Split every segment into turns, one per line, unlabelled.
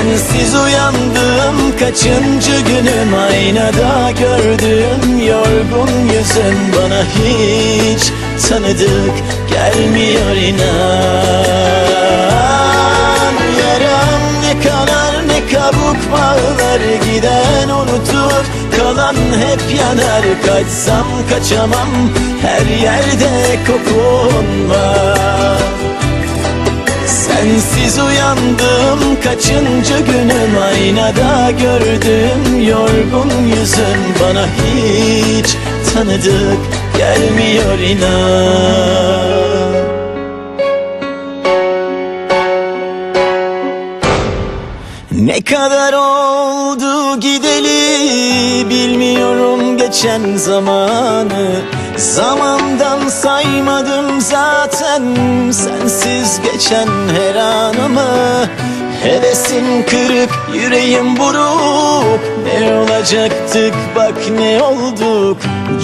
Sensiz uyandım kaçıncı günüm? Aynada gördüğüm yorgun yüzüm. Bana hiç tanıdık gelmiyor inan. Yaram ne kanar ne kabuk bağlar. Giden unutur kalan hep yanar. Kaçsam kaçamam her yerde kokun var Sensiz uyandım kaçıncı günüm? Aynada gördüm yorgun yüzün Bana hiç tanıdık gelmiyor inan. Ne kadar oldu gideli bilmiyorum geçen zamanı. Zamandan saymadım zaten sensiz geçen her anımı. Hevesim kırık, yüreğim buruk. Ne olacaktık bak ne olduk.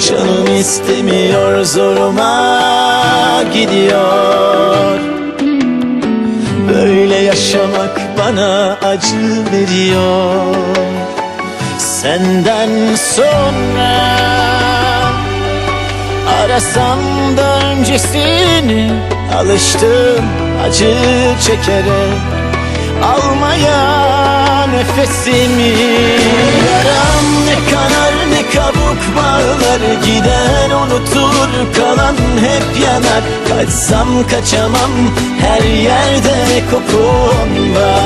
Canım istemiyor zoruma gidiyor. Böyle yaşamak bana acı veriyor. Senden sonra Arasam da öncesini Alıştım acı çekerek Almaya nefesimi. Yaram ne kanar ne kabuk bağlar. Giden unutur kalan hep yanar. Kaçsam kaçamam her yerde kokun var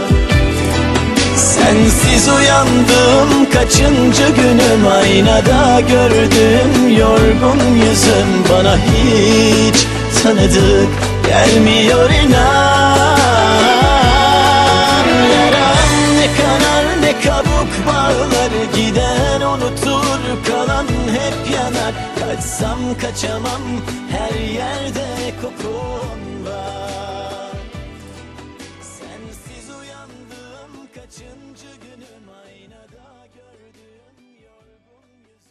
Sensiz uyandım kaçıncı günüm? Aynada gördüm yorgun yüzüm. Bana hiç tanıdık gelmiyor inan. Yaram ne kanar ne kabuk bağlar. Giden unutur kalan hep yanar. Kaçsam kaçamam her yerde kokun